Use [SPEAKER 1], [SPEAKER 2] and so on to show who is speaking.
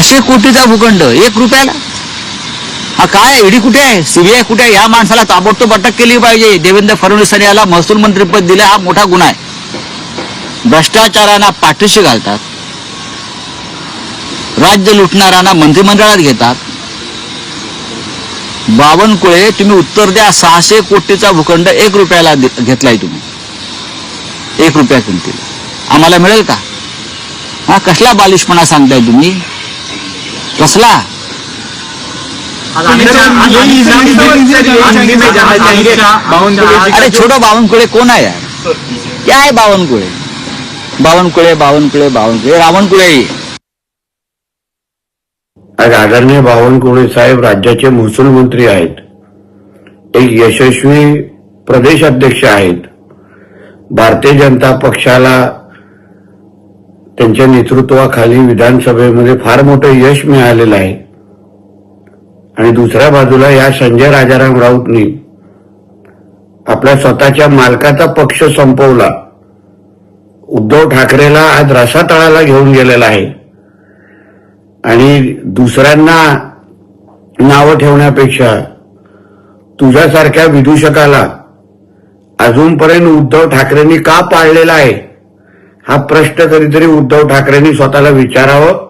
[SPEAKER 1] पाचशे कोटीचा भूखंड एक रुपयाला. हा काय ईडी कुठे आहे? सीबीआय कुठे आहे? या माणसाला ताबडतोब अटक केली पाहिजे. देवेंद्र फडणवीसांनी याला महसूल मंत्रीपद दिलं हा मोठा गुन्हा आहे. भ्रष्टाचारांना पाठीशी घालतात. राज्य लुटणाऱ्यांना मंत्रिमंडळात घेतात. बावनकुळे तुम्ही उत्तर द्या सहाशे कोटीचा भूखंड एक रुपयाला घेतलाय तुम्ही. एक रुपया किमतीला. आम्हाला मिळेल का? हा कसला बालिशपणा सांगताय तुम्ही? कसला? अरे छोटा बावनकुळे कोण आहे? यार क्या आहे बावनकुळे? बावनकुळे बावनकुळे बावनकुळे. रावणकुळे.
[SPEAKER 2] आज आदरणीय बावनकुळे साहेब राज्याचे महसूल मंत्री आहेत. एक यशस्वी प्रदेश अध्यक्ष आहेत. भारतीय जनता पक्षाला त्यांच्या नेतृत्वाखाली विधानसभेमध्ये फार मोठं यश मिळालेलं आहे. आणि दुसऱ्या बाजूला या संजय राजाराम राऊतनी आपल्या स्वतःच्या मालकाचा पक्ष संपवला. उद्धव ठाकरेला आज रसातळाला घेऊन गेलेला आहे. आणि दुसऱ्यांना नावं ठेवण्यापेक्षा तुझ्यासारख्या विदूषकाला अजूनपर्यंत उद्धव ठाकरेंनी का पाळलेला आहे? हा प्रश्न कधीतरी उद्धव ठाकरेंनी स्वतःला विचारावं.